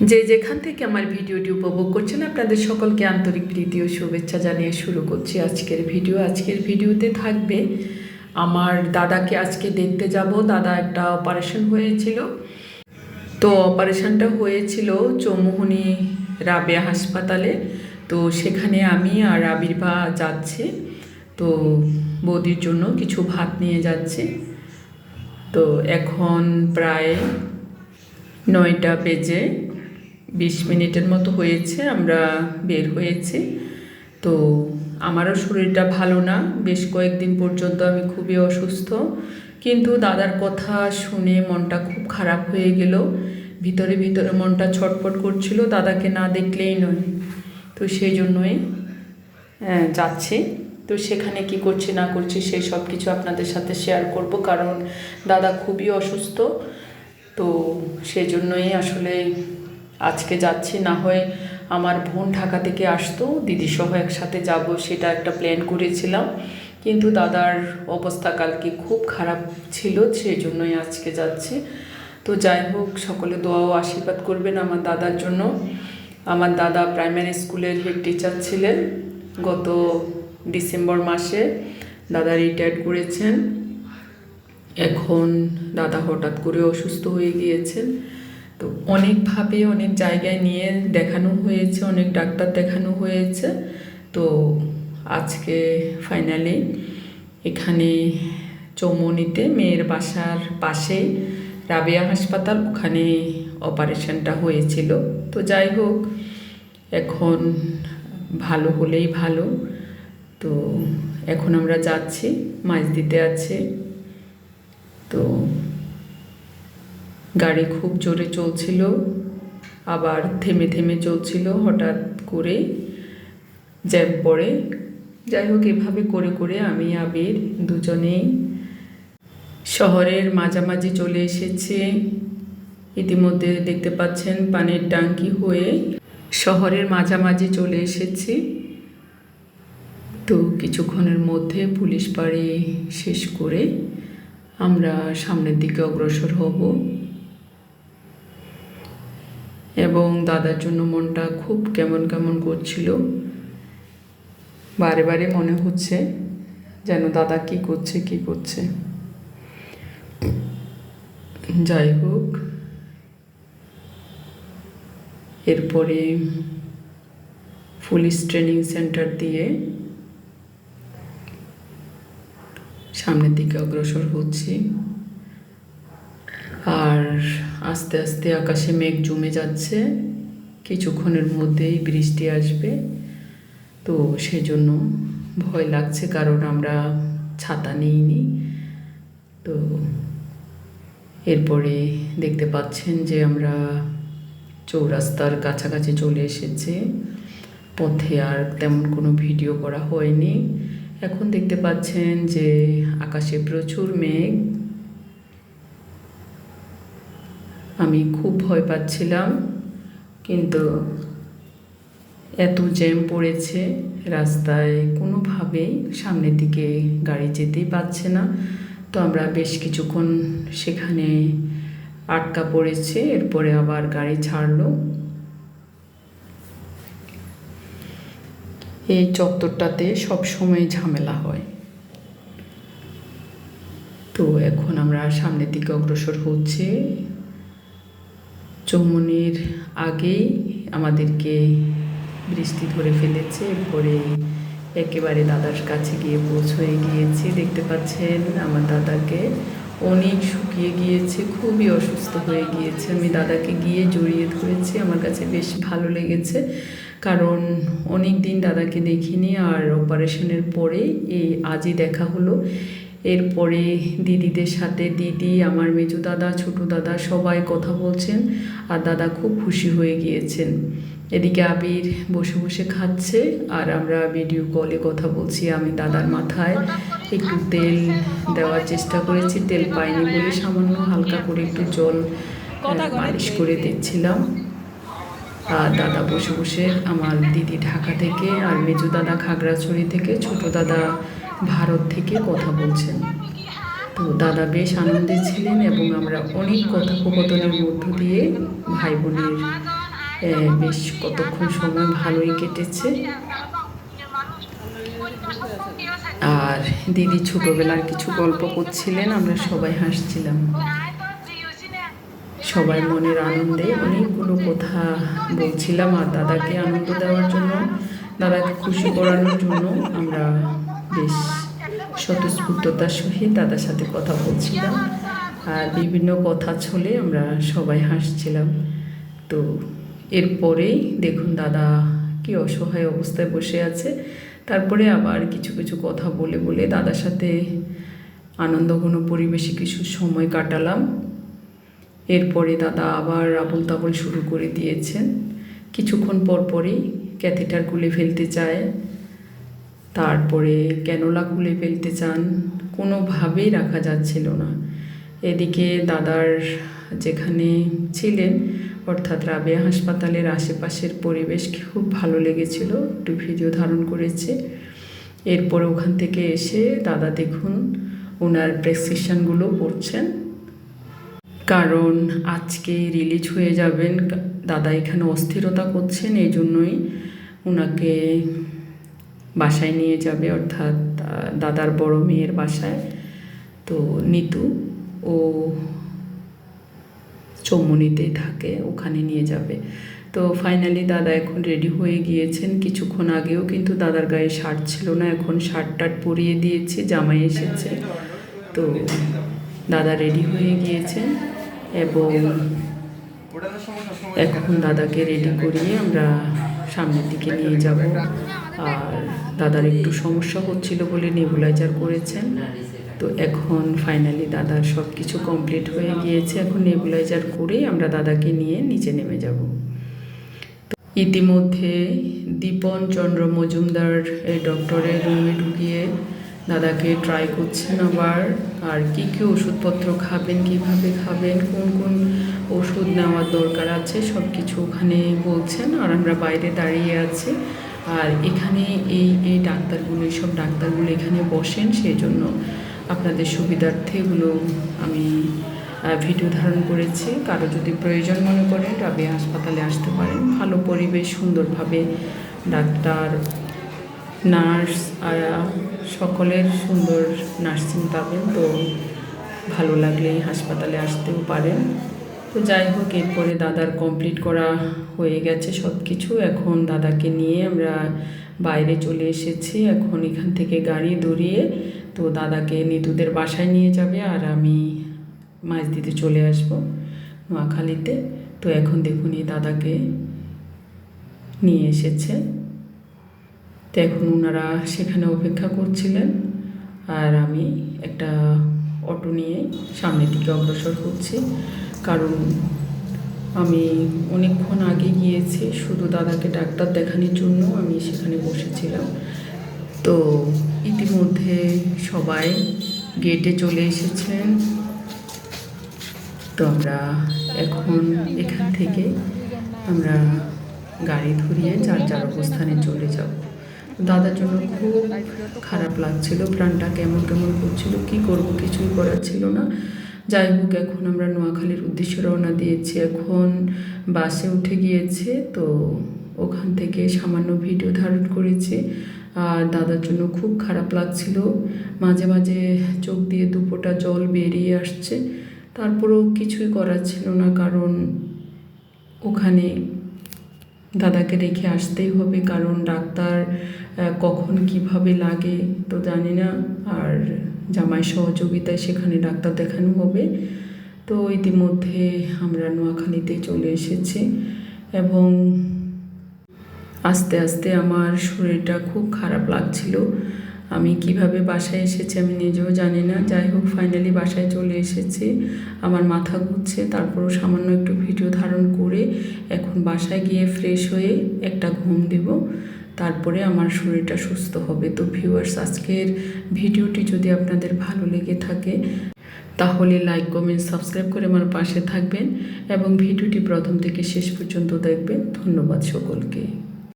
যে যেখান থেকে আমার ভিডিওটি উপভোগ করছেন, আপনাদের সকলকে আন্তরিক প্রীতি ও শুভেচ্ছা জানিয়ে শুরু করছি আজকের ভিডিও। আজকের ভিডিওতে থাকবে আমার দাদাকে আজকে দেখতে যাব। দাদা একটা অপারেশন হয়েছিল। তো অপারেশনটা হয়েছিল চৌমোহনী রাবেয়া হাসপাতালে। তো সেখানে আমি আর আবির্ভা যাচ্ছি। তো বৌদির জন্য কিছু ভাত নিয়ে যাচ্ছি। তো এখন প্রায় নয়টা বেজে বিশ মিনিটের মতো হয়েছে, আমরা বের হয়েছি। তো আমারও শরীরটা ভালো না, বেশ কয়েকদিন পর্যন্ত আমি খুবই অসুস্থ। কিন্তু দাদার কথা শুনে মনটা খুব খারাপ হয়ে গেল। ভিতরে ভিতরে মনটা ছটফট করছিল, দাদাকে না দেখলেই নয়। তো সেই জন্যই যাচ্ছি। তো সেখানে কি করছি, না করছি সেই সব কিছু আপনাদের সাথে শেয়ার করব। কারণ দাদা খুবই অসুস্থ। তো সেই জন্যই আসলে আজকে যাচ্ছি, না হয় আমার বোন ঢাকা থেকে আসতো দিদি সহ একসাথে যাব সেটা একটা প্ল্যান করেছিলাম। কিন্তু দাদার অবস্থা কালকে খুব খারাপ ছিল সেই জন্যই আজকে যাচ্ছি। তো যাই হোক, সকলে দোয়া ও আশীর্বাদ করবেন আমার দাদার জন্য। আমার দাদা প্রাইমারি স্কুলের হেড টিচার ছিলেন গত ডিসেম্বর মাসে, দাদা রিটায়ার্ড করেছেন। এখন দাদা হঠাৎ করে অসুস্থ হয়ে গিয়েছেন। তো অনেকভাবে অনেক জায়গায় নিয়ে দেখানো হয়েছে, অনেক ডাক্তার দেখানো হয়েছে। তো আজকে ফাইনালি এখানে চৌমনিতে মেয়ের বাসার পাশেই রাবিয়া হাসপাতাল, ওখানে অপারেশনটা হয়েছিল। তো যাই হোক, এখন ভালো হলেই ভালো। তো এখন আমরা যাচ্ছি মাছ দিতে আছে। তো গাড়ি খুব জোরে চলছিল, আবার থেমে থেমে চলছিল, হঠাৎ করে জ্যাম পড়ে। যাই হোক, এভাবে করে করে আমি, আবির দুজনেই শহরের মাঝামাঝি চলে এসেছে। ইতিমধ্যে দেখতে পাচ্ছেন পানির ট্যাঙ্কি হয়ে শহরের মাঝামাঝি চলে এসেছি। তো কিছুক্ষণের মধ্যে পুলিশ বাড়ি শেষ করে আমরা সামনের দিকে অগ্রসর হব। এবং দাদার জন্য মনটা খুব কেমন কেমন করছিল। বারে বারে মনে হচ্ছে যেন দাদা কি করছে কি করছে। যাই হোক, এরপরে পুলিশ ট্রেনিং সেন্টার দিয়ে সামনের দিকে অগ্রসর হচ্ছি। আর আস্তে আস্তে আকাশে মেঘ জমে যাচ্ছে। কিছুক্ষণের মধ্যেই বৃষ্টি আসবে। তো সেজন্য ভয় লাগছে কারণ আমরা ছাতা নিইনি। তো এরপরে দেখতে পাচ্ছেন যে আমরা চৌরাস্তার কাছাকাছি চলে এসেছে। পথে আর তেমন কোনো ভিডিও করা হয়নি। এখন দেখতে পাচ্ছেন যে আকাশে প্রচুর মেঘ। আমি খুব ভয় পাচ্ছিলাম, কিন্তু এত জ্যাম পড়েছে রাস্তায়, কোনোভাবেই সামনের দিকে গাড়ি যেতেই পারছে না। তো আমরা বেশ কিছুক্ষণ সেখানে আটকা পড়েছে, এরপরে আবার গাড়ি ছাড়লো। এই চত্বরটাতে সব সময় ঝামেলা হয়। তো এখন আমরা সামনের দিকে অগ্রসর হচ্ছে। চৌমনির আগেই আমাদেরকে বৃষ্টি ধরে ফেলেছে, এরপরে একেবারে দাদার কাছে গিয়ে পৌঁছয়ে গিয়েছি। দেখতে পাচ্ছেন, আমার দাদাকে অনেক শুকিয়ে গিয়েছে, খুবই অসুস্থ হয়ে গিয়েছে। আমি দাদাকে গিয়ে জড়িয়ে ধরেছি, আমার কাছে বেশ ভালো লেগেছে, কারণ অনেক দিন দাদাকে দেখিনি আর অপারেশনের পরে এই আজই দেখা হলো। এরপরে দিদিদের সাথে দিদি, আমার মেজো দাদা, ছোটো দাদা সবাই কথা বলছেন আর দাদা খুব খুশি হয়ে গিয়েছেন। এদিকে আবির বসে বসে খাচ্ছে আর আমরা ভিডিও কলে কথা বলছি আমি দাদার মাথায়। একটু তেল দেওয়ার চেষ্টা করেছি, তেল পাইনি বলে সামান্য হালকা করে একটু জল মালিশ করে দিচ্ছিলাম আর দাদা বসে বসে আমার দিদি ঢাকা থেকে আর মেজো দাদা খাগড়াছড়ি থেকে, ছোট দাদা ভারত থেকে কথা বলছেন। তো দাদা বেশ আনন্দে ছিলেন এবং আমরা অনেক কথোপকথনের মধ্য দিয়ে ভাই বোনের বেশ কতক্ষণ সময় ভালোই কেটেছে। আর দিদি ছোটবেলার কিছু গল্প করছিলেন, আমরা সবাই হাসছিলাম। সবাই মনের আনন্দে অনেকগুলো কথা বলছিলাম আর দাদাকে আনন্দ দেওয়ার জন্য, দাদাকে খুশি করানোর জন্য আমরা বেশ স্বতঃস্ফূর্ততার সহিত দাদার সাথে কথা বলছিলাম। আর বিভিন্ন কথা ছলে আমরা সবাই হাসছিলাম। তো এরপরেই দেখুন দাদা কি অসহায় অবস্থায় বসে আছে। তারপরে আবার কিছু কিছু কথা বলে বলে দাদার সাথে আনন্দঘন পরিবেশে কিছু সময় কাটালাম। এরপরে দাদা আবার আবল তাবল শুরু করে দিয়েছেন। কিছুক্ষণ পর পরেই ক্যাথেটার খুলে ফেলতে চায়। তারপরে ক্যানোলা খুলে ফেলতে চান, কোনোভাবেই রাখা যাচ্ছিল না। এদিকে দাদার যেখানে ছিলেন, অর্থাৎ রাবেয়া হাসপাতালের আশেপাশের পরিবেশ খুব ভালো লেগেছিল, একটু ভিডিও ধারণ করেছে। এরপর ওখান থেকে এসে দাদা দেখুন, ওনার প্রেসক্রিপশানগুলো পড়ছেন। কারণ আজকে রিলিজ হয়ে যাবেন, দাদা এখানে অস্থিরতা করছেন, এই জন্যই ওনাকে বাসায় নিয়ে যাবে, অর্থাৎ দাদার বড় মেয়ের বাসায়। তো নিতু, ও চৌমনিতেই থাকে, ওখানে নিয়ে যাবে। তো ফাইনালি দাদা এখন রেডি হয়ে গিয়েছেন। কিছুক্ষণ আগেও কিন্তু দাদার গায়ে শার্ট ছিল না, এখন শার্ট টার্ট পরিয়ে দিয়েছে, জামাই এসেছে। তো দাদা রেডি হয়ে গিয়েছেন এবং এখন দাদাকে রেডি করিয়ে আমরা সামনের দিকে নিয়ে যাব। আর দাদার একটু সমস্যা হচ্ছিল বলে নেবুলাইজার করেছেন। তো এখন ফাইনালি দাদার সব কিছু কমপ্লিট হয়ে গিয়েছে। এখন নেবুলাইজার করেই আমরা দাদাকে নিয়ে নিচে নেমে যাব। ইতিমধ্যে দীপন চন্দ্র মজুমদার এই ডক্টরের রুমে ঢুকিয়ে দাদাকে ট্রাই করছেন আবার। আর কি কি ওষুধপত্র খাবেন, কীভাবে খাবেন, কোন কোন ওষুধ নেওয়ার দরকার আছে সব কিছু ওখানে বলছেন। আর আমরা বাইরে দাঁড়িয়ে আছি। আর এখানে এই এই ডাক্তারগুলো, এইসব ডাক্তারগুলো এখানে বসেন সেই জন্য আপনাদের সুবিধার্থে এগুলো আমি ভিডিও ধারণ করেছি। কারও যদি প্রয়োজন মনে করেন তবে হাসপাতালে আসতে পারেন। ভালো পরিবেশ, সুন্দরভাবে ডাক্তার, নার্স আর সকলের সুন্দর নার্সিং পাবেন। তো ভালো লাগলে হাসপাতালে আসতেও পারেন। তো যাই হোক, এরপরে দাদার কমপ্লিট করা হয়ে গেছে সব কিছু এখন দাদাকে নিয়ে আমরা বাইরে চলে এসেছি। এখন এখান থেকে গাড়ি দৌড়িয়ে তো দাদাকে নিতুদের বাসায় নিয়ে যাবে আর আমি মাছ দিতে চলে আসব নোয়াখালীতে। তো এখন দেখুন, এই দাদাকে নিয়ে এসেছে। তো এখন ওনারা সেখানে অপেক্ষা করছিলেন আর আমি একটা অটো নিয়ে সামনের দিকে অগ্রসর হচ্ছি। কারণ আমি অনেকক্ষণ আগে গিয়েছি, শুধু দাদাকে ডাক্তার দেখানোর জন্য আমি সেখানে বসেছিলাম। তো ইতিমধ্যে সবাই গেটে চলে এসেছেন। তো আমরা এখন এখান থেকে আমরা গাড়ি ধরিয়ে যার যার অবস্থানে চলে যাব। দাদার জন্য খুব খারাপ লাগছিল, প্রাণটা কেমন কেমন করছিল, কি করব কিছুই করার ছিল না। যাই হোক এখন আমরা নোয়াখালীর উদ্দেশ্যে রওনা দিয়েছি। এখন বাসে উঠে গিয়েছে, তো ওখান থেকে সামান্য ভিডিও ধারণ করেছি। আর দাদার জন্য খুব খারাপ লাগছিল। মাঝে মাঝে চোখ দিয়ে দুপোটা জল বেরিয়ে আসছে। তারপরেও কিছুই করার ছিল না, কারণ ওখানে দাদাকে রেখে আসতেই হবে, কারণ ডাক্তার কখন কীভাবে লাগে তো জানি না। আর জামাই সহযোগিতায় সেখানে ডাক্তার দেখানো হবে। তো ইতিমধ্যে আমরা নোয়াখালীতে চলে এসেছি এবং আস্তে আস্তে আমার শরীরটা খুব খারাপ লাগছিল। আমি কীভাবে বাসায় এসেছি আমি নিজেও জানি না। যাই হোক ফাইনালি বাসায় চলে এসেছি। আমার মাথা ঘুরছে, তারপরও সামান্য একটু ভিডিও ধারণ করে এখন বাসায় গিয়ে ফ্রেশ হয়ে একটা ঘুম দেব। তারপরে আমার শরীরটা সুস্থ হবে। তো ভিউয়ার্স আজকের ভিডিওটি যদি আপনাদের ভালো লেগে থাকে, তাহলে লাইক কমেন্ট সাবস্ক্রাইব করে আমার পাশে থাকবেন এবং ভিডিওটি প্রথম থেকে শেষ পর্যন্ত দেখবেন। ধন্যবাদ সকলকে।